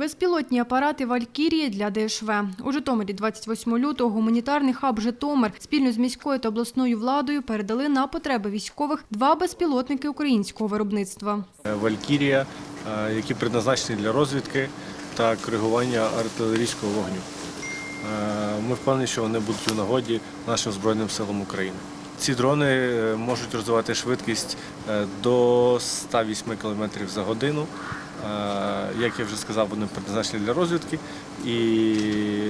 Безпілотні апарати «Валькірії» для ДШВ. У Житомирі 28 лютого гуманітарний хаб «Житомир» спільно з міською та обласною владою передали на потреби військових два безпілотники українського виробництва. Валькірія, е, які предназначені для розвідки та коригування артилерійського вогню. Е, Ми впевнені, що вони будуть у нагоді нашим Збройним силам України. Ці дрони е, можуть розвивати швидкість е, до 108 км за годину. Е, Як я вже сказав, вони предназначені для розвідки, і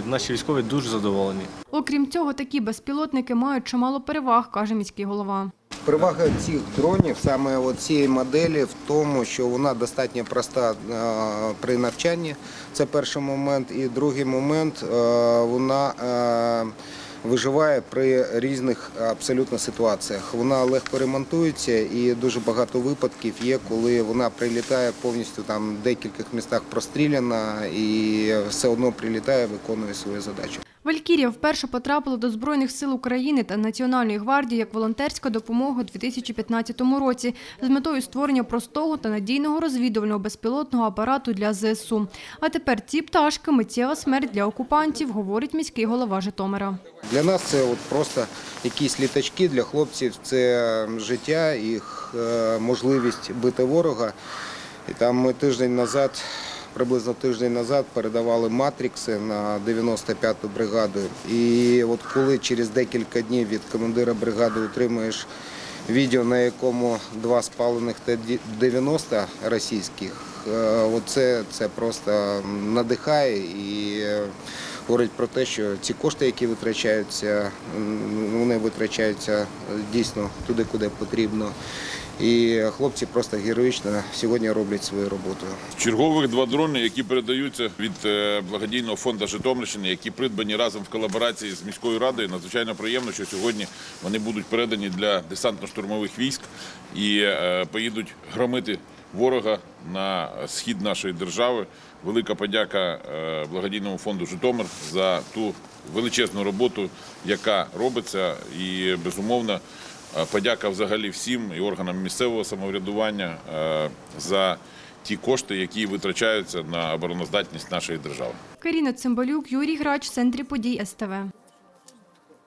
наші військові дуже задоволені. Окрім цього, такі безпілотники мають чимало переваг, каже міський голова. Перевага цих дронів саме от цієї моделі в тому, що вона достатньо проста е, при навчанні. Це перший момент. І другий момент е, вона е, виживає при різних абсолютно ситуаціях. Вона легко ремонтується і дуже багато випадків є, коли вона прилітає повністю там в декількох містах простріляна і все одно прилітає, виконує свою задачу. «Валькірія» вперше потрапила до Збройних сил України та Національної гвардії як волонтерська допомога у 2015 році з метою створення простого та надійного розвідувального безпілотного апарату для ЗСУ. А тепер ці пташки – миттєва смерть для окупантів, говорить міський голова Житомира. Для нас це от просто якісь літачки для хлопців. Це життя, їх е, можливість бити ворога. І там ми тиждень назад, приблизно тиждень назад, передавали матрікси на 95-ту бригаду. І от коли через декілька днів від командира бригади отримуєш відео, на якому два спалених Т-90 російських, е, оце це просто надихає і е, говорить про те, що ці кошти, які витрачаються, вони витрачаються дійсно туди, куди потрібно. І хлопці просто героїчно сьогодні роблять свою роботу. Чергових два дрони, які передаються від е, благодійного фонду Житомирщини, які придбані разом в колаборації з міською радою. Надзвичайно приємно, що сьогодні вони будуть передані для десантно-штурмових військ і е, поїдуть громити ворога на схід нашої держави. Велика подяка е, благодійному фонду Житомир за ту величезну роботу, яка робиться, і безумовно. Е, Подяка взагалі всім і органам місцевого самоврядування е, за ті кошти, які витрачаються на обороноздатність нашої держави. Каріна Цимбалюк, Юрій Грач, центрі подій СТВ.